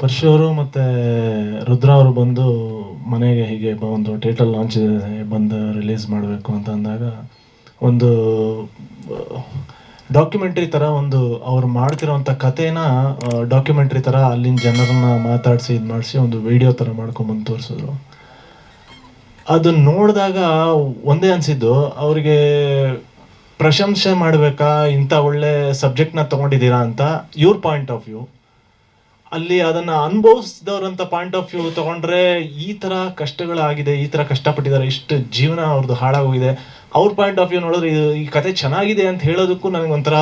ಪರ್ಶು ಅವರು ಮತ್ತು ರುದ್ರ ಅವರು ಬಂದು ಮನೆಗೆ ಹೀಗೆ ಒಂದು ಟೈಟಲ್ ಲಾಂಚ್ ಬಂದು ರಿಲೀಸ್ ಮಾಡಬೇಕು ಅಂತ ಅಂದಾಗ ಒಂದು ಡಾಕ್ಯುಮೆಂಟ್ರಿ ಥರ ಒಂದು ಅವ್ರು ಮಾಡ್ತಿರೋವಂಥ ಕಥೆನ ಡಾಕ್ಯುಮೆಂಟ್ರಿ ಥರ ಅಲ್ಲಿನ ಜನರನ್ನ ಮಾತಾಡಿಸಿ ಇದು ಮಾಡಿಸಿ ಒಂದು ವಿಡಿಯೋ ಥರ ಮಾಡ್ಕೊಂಬಂದು ತೋರಿಸಿದ್ರು. ಅದನ್ನ ನೋಡಿದಾಗ ಒಂದೇ ಅನಿಸಿದ್ದು, ಅವರಿಗೆ ಪ್ರಶಂಸೆ ಮಾಡಬೇಕಾ ಇಂಥ ಒಳ್ಳೆ ಸಬ್ಜೆಕ್ಟ್ನ ತೊಗೊಂಡಿದ್ದೀರಾ ಅಂತ ಇವ್ರ ಪಾಯಿಂಟ್ ಆಫ್ ವ್ಯೂ ಅಲ್ಲಿ ಅದನ್ನ ಅನುಭವಿಸಿದವರಂತ ಪಾಯಿಂಟ್ ಆಫ್ ವ್ಯೂ ತಗೊಂಡ್ರೆ ಈ ತರ ಕಷ್ಟಗಳಾಗಿದೆ, ಈ ತರ ಕಷ್ಟಪಟ್ಟಿದ್ದಾರೆ, ಇಷ್ಟು ಜೀವನ ಅವ್ರದ್ದು ಹಾಳಾಗೋಗಿದೆ. ಅವ್ರ ಪಾಯಿಂಟ್ ಆಫ್ ವ್ಯೂ ನೋಡಿದ್ರೆ ಇದು ಈ ಕತೆ ಚೆನ್ನಾಗಿದೆ ಅಂತ ಹೇಳೋದಕ್ಕೂ ನನಗೆ ಒಂಥರ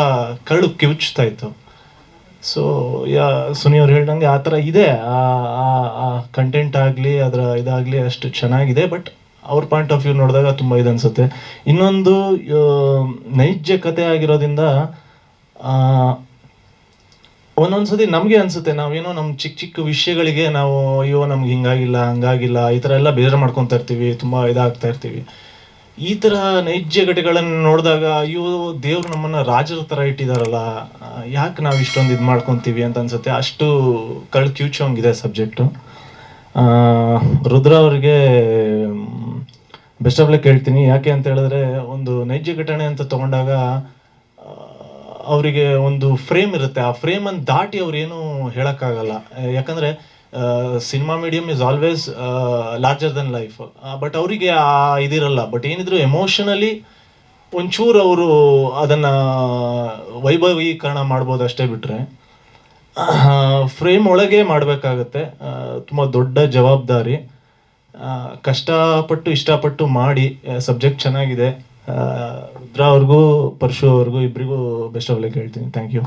ಕರಡು ಕಿವುಚ್ತಾ ಇತ್ತು. ಸೊ ಯಾ, ಸುನಿ ಅವ್ರು ಹೇಳ್ದಂಗೆ ಆ ಥರ ಇದೆ. ಆ ಕಂಟೆಂಟ್ ಆಗಲಿ, ಅದರ ಇದಾಗಲಿ ಅಷ್ಟು ಚೆನ್ನಾಗಿದೆ ಬಟ್ ಅವ್ರ ಪಾಯಿಂಟ್ ಆಫ್ ವ್ಯೂ ನೋಡಿದಾಗ ತುಂಬ ಇದೆ ಅನ್ಸುತ್ತೆ. ಇನ್ನೊಂದು ನೈಜ ಕತೆ ಆಗಿರೋದ್ರಿಂದ ಒಂದೊಂದ್ಸತಿ ನಮಗೆ ಅನ್ಸುತ್ತೆ, ನಾವೇನೋ ನಮ್ಮ ಚಿಕ್ಕ ಚಿಕ್ಕ ವಿಷಯಗಳಿಗೆ ನಾವು, ಅಯ್ಯೋ, ನಮ್ಗೆ ಹಿಂಗಾಗಿಲ್ಲ, ಹಂಗಾಗಿಲ್ಲ, ಈ ಥರ ಎಲ್ಲ ಬೇಜಾರು ಮಾಡ್ಕೊತಾ ಇರ್ತೀವಿ, ತುಂಬ ಇದಾಗ್ತಾ ಇರ್ತೀವಿ. ಈ ಥರ ನೈಜ ಘಟನೆಗಳನ್ನು ನೋಡಿದಾಗ, ಅಯ್ಯೋ, ದೇವ್ರು ನಮ್ಮನ್ನ ರಾಜರ ಥರ ಇಟ್ಟಿದಾರಲ್ಲ, ಯಾಕೆ ನಾವು ಇಷ್ಟೊಂದು ಇದು ಮಾಡ್ಕೊತೀವಿ? ಅಂತ ಅನ್ಸುತ್ತೆ. ಅಷ್ಟು ಕಳ್ ಕ್ಯೂಚೋಂಗಿದೆ ಸಬ್ಜೆಕ್ಟು. ರುದ್ರ ಅವರಿಗೆ, ಬೆಸ್ಟ್ ಆಫ್ ಲಕ್ ಹೇಳ್ತೀನಿ. ಯಾಕೆ ಅಂತ ಹೇಳಿದ್ರೆ, ಒಂದು ನೈಜ ಘಟನೆ ಅಂತ ತಗೊಂಡಾಗ ಅವರಿಗೆ ಒಂದು ಫ್ರೇಮ್ ಇರುತ್ತೆ. ಆ ಫ್ರೇಮ್ ಅನ್ನು ದಾಟಿ ಅವ್ರು ಏನು ಯಾಕಂದರೆ ಆ, ಯಾಕಂದ್ರೆ cinema medium is always larger than life but ಅವರಿಗೆ ಆ ಇದಿರಲ್ಲ. ಬಟ್ ಏನಿದ್ರು ಎಮೋಷನಲಿ ಒಂಚೂರು ಅವರು ಅದನ್ನು ವೈಭವೀಕರಣ ಮಾಡ್ಬೋದು ಅಷ್ಟೇ ಬಿಟ್ಟರೆ ಫ್ರೇಮ್ ಒಳಗೆ ಮಾಡಬೇಕಾಗತ್ತೆ. ತುಂಬ ದೊಡ್ಡ ಜವಾಬ್ದಾರಿ. ಕಷ್ಟಪಟ್ಟು ಇಷ್ಟಪಟ್ಟು ಮಾಡಿ ಸಬ್ಜೆಕ್ಟ್ ಚೆನ್ನಾಗಿದೆ. ರುದ್ರ ಅವ್ರಿಗೂ ಪರಶು ಅವ್ರಿಗೂ ಇಬ್ಬರಿಗೂ ಬೆಸ್ಟ್ ಆಫ್ ಲಕ್ ಹೇಳ್ತೀನಿ. Thank you